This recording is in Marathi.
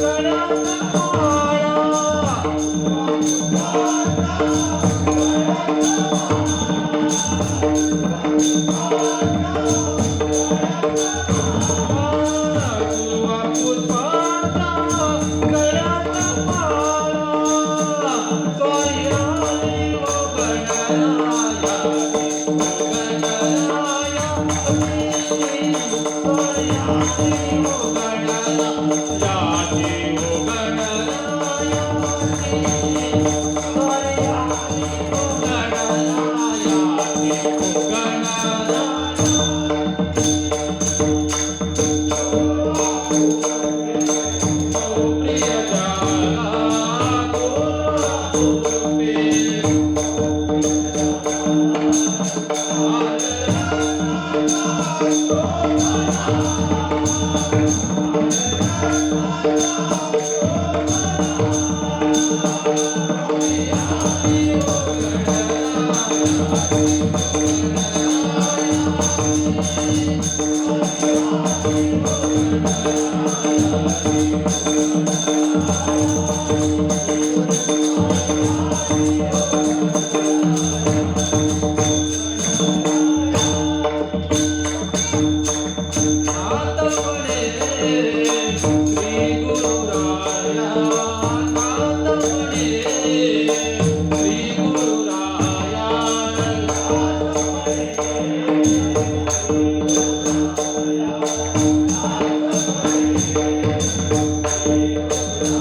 गळ्यात माळा Thank you. Thank you.